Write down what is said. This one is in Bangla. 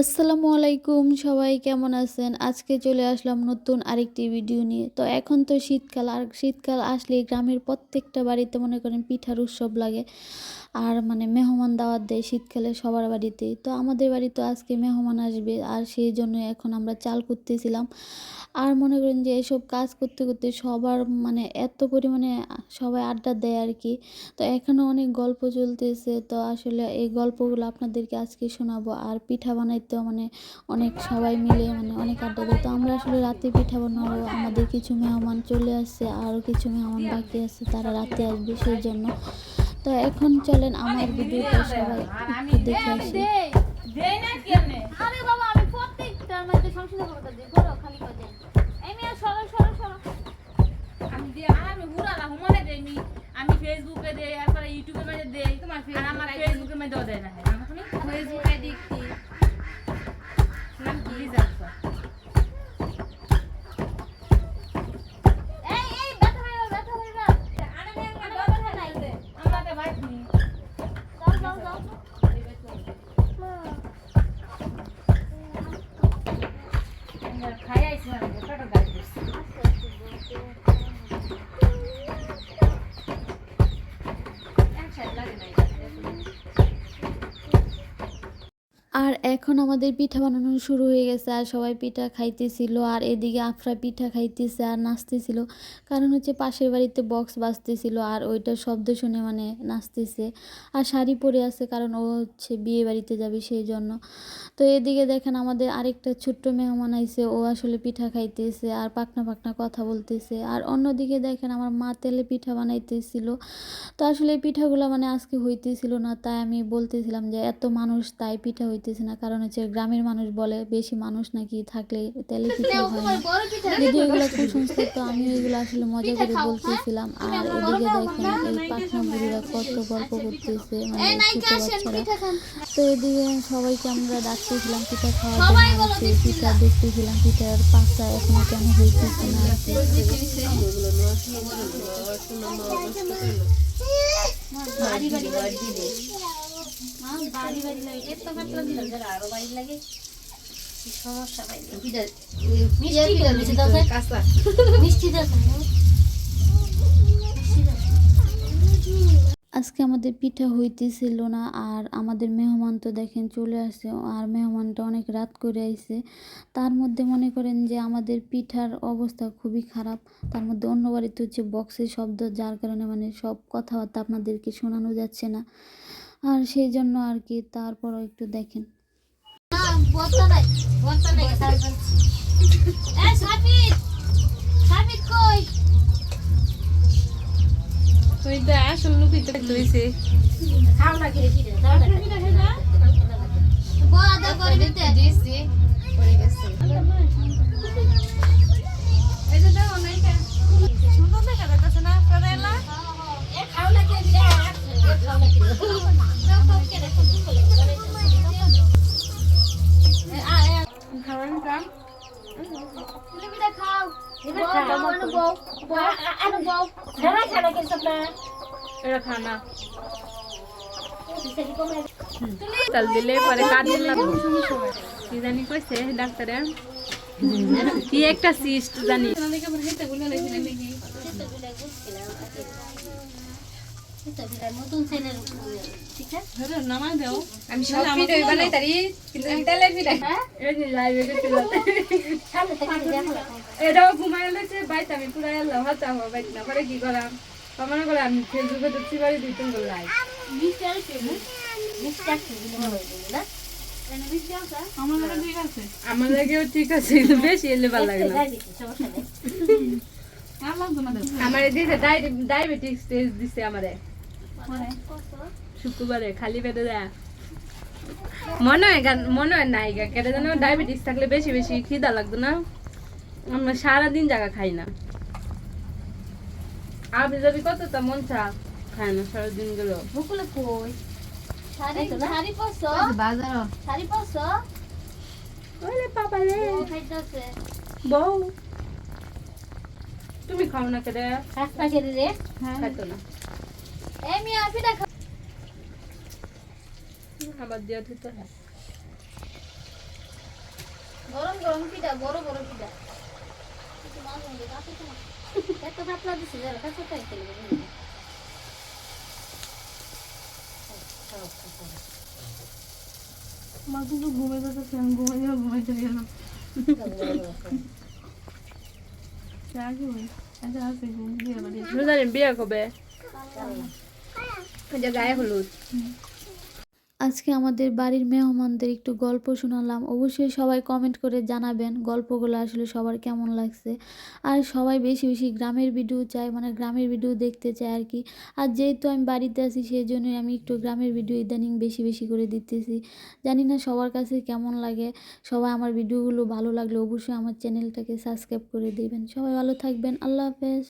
আসসালামু আলাইকুম, সবাই কেমন আছেন? আজকে চলে আসলাম নতুন আরেকটি ভিডিও নিয়ে। তো এখন তো শীতকাল, আর শীতকাল আসলে গ্রামের প্রত্যেকটা বাড়িতে মনে করেন পিঠার উৎসব লাগে। আর মানে মেহমান দাওয়াত দেয় শীতকালে সবার বাড়িতেই তো আমাদের বাড়িতে আজকে মেহমান আসবে, আর সেই জন্য এখন আমরা চাল করতেছিলাম আর মনে করেন যে এসব কাজ করতে করতে সবার মানে এত পরিমাণে সবাই আড্ডা দেয় আর কি। তো এখানে অনেক গল্প চলতেছে। তো আসলে এই গল্পগুলো আপনাদেরকে আজকে শোনাবো। আর পিঠা বানাইতেও মানে অনেক সবাই মিলে মানে অনেক আড্ডা দেয়। তো আমরা আসলে রাতে পিঠা বানাবো আমাদের কিছু মেহমান চলে আসছে আরও কিছু মেহমান বাকি আছে তারা রাতে আসবে সেই জন্য। তো এখন চলেন আমার ভিডিওটা সবাই একটু দেখে আসি। আরে বাবা আমি প্রত্যেকটার মধ্যে সংশোধন করতে দিই ধরো খালি করে এই সরো সরো সরো। আমি দিয়ে আমি হুরালা হুমানে দেই আমি আমি ফেসবুকে দেই তারপরে ইউটিউবে মধ্যে দেই তোমার আমার ফেসবুকে মধ্যে দেয় না। ফেসবুক আইডি খাই আইসি ছোট গাড়ি আর এখন আমাদের পিঠা বানানো শুরু হয়ে গেছে, আর সবাই পিঠা খাইতেছিল, আর এদিকে আফরা পিঠা খাইতেছে আর নাচতেছিল। কারণ হচ্ছে পাশের বাড়িতে বক্স বাজতেছিল, আর ওইটার শব্দ শুনে মানে নাচতেছে। আর শাড়ি পরে আছে, কারণ ও হচ্ছে বিয়ে বাড়িতে যাবে সেই জন্য তো এদিকে দেখেন আমাদের আরেকটা ছোট্ট মেহমান আইছে, ও আসলে পিঠা খাইতেছে আর পাকনা পাকনা কথা বলতেছে। আর অন্যদিকে দেখেন আমার মা তেলে পিঠা বানাইতেছিল। তো আসলে পিঠাগুলো মানে আজকে হইতেছিল না, তাই আমি বলতেছিলাম যে এত মানুষ তাই পিঠা হইতেছে না। কারণ হচ্ছে গ্রামের মানুষ বলে বেশি মানুষ নাকি থাকলে তেলে পিঠা হয় না। এগুলো কুসংস্কার তো আমি এগুলো আসলে মজা করে বলতেছিলাম। আর এদিকে দেখেন এই পাখনা বুড়িরা কত গল্প করতেছে মানে এই নাইকা ছোট বাচ্চারা তো এদিকে সবাইকে আমরা ডাকতেছিলাম পিঠা খাওয়ার সবাই জন্য কি পিঠা দেখতেছিলাম পিঠার পাশা এখনও কেন হইতেছে না আর কি। আজকে আমাদের পিঠা হইতেছিল না, আর আমাদের মেহমান তো দেখেন চলে আসে আর মেহমানটা অনেক রাত করে আইছে। তার মধ্যে মনে করেন যে আমাদের পিঠার অবস্থা খুবই খারাপ। তার মধ্যে অন্য বাড়িতে হচ্ছে বক্সের শব্দ, যার কারণে মানে সব কথাবার্তা আপনাদেরকে শোনানো যাচ্ছে না। আর সেই জন্য আর কি তারপরও একটু দেখেন। না বর্তা এটা খানা চাল দিলে পরে কি জানি কইছে ডাক্তারে কি একটা সিস্ট জানি নতুন ছেলের ঠিক আছে নামাই দাও আমি সব ভিডিও বানাই তারি কিন্তু আমি ভিডিও হ্যাঁ? এই লাইভে গেছে সামনে থেকে দেখো। এটাও ঘুমাই লেছে বাইতে আমি পুরা এলাম হাতে আমার বাইতে না পরে কি করাম? করে আমি ফেসবুকে দেখছি বাড়ি লাইভ না? আমার লাগেও ঠিক আছে কিন্তু বেশি এলে ভালো লাগে না। আমার দিছে ডায়াবেটিস টেস্ট দিছে আমারে। শুক্রবারে খালি পেটে মনে হয় গান- মনে হয় গা কেটে জানো ডায়াবেটিস থাকলে বেশি বেশি খিদা লাগতো না? আমরা সারাদিন জায়গা খাই না। আবি যাবি কত তা মন চা? খায় না সারাদিনগুলো। বুকুলে কই? শাড়ি শাড়ি পরছো? বাজার শাড়ি পরছো? ওরে বাবা রে। খাইতাছে। বউ। তুমি খাও না কেটে। রাস্তা ছেড়ে রে খাইতো না। আবার দিয়ে দিতে হয়। গরম পিঠা বড় বড় পিঠা এত পাতলা দিছি যারা কাছে খাই খেলে মা কিন্তু ঘুমে যাচ্ছে আমি ঘুমাই যাব ঘুমাই চলে গেলাম বিয়ে কবে? গায়ে হলুদ। আজকে আমাদের বাড়ির মেহমানদের একটু গল্প শোনালাম। অবশ্যই সবাই কমেন্ট করে জানাবেন গল্পগুলো আসলে সবার কেমন লাগছে। আর সবাই বেশি বেশি গ্রামের ভিডিও চায় মানে গ্রামের ভিডিও দেখতে চায় আর কি। আর যেহেতু আমি বাড়িতে আছি সেই জন্যই আমি একটু গ্রামের ভিডিও ইদানিং বেশি বেশি করে দিতেছি জানি না সবার কাছে কেমন লাগে। সবাই আমার ভিডিওগুলো ভালো লাগলে অবশ্যই আমার চ্যানেলটাকে সাবস্ক্রাইব করে দিবেন। সবাই ভালো থাকবেন। আল্লাহ হাফেজ।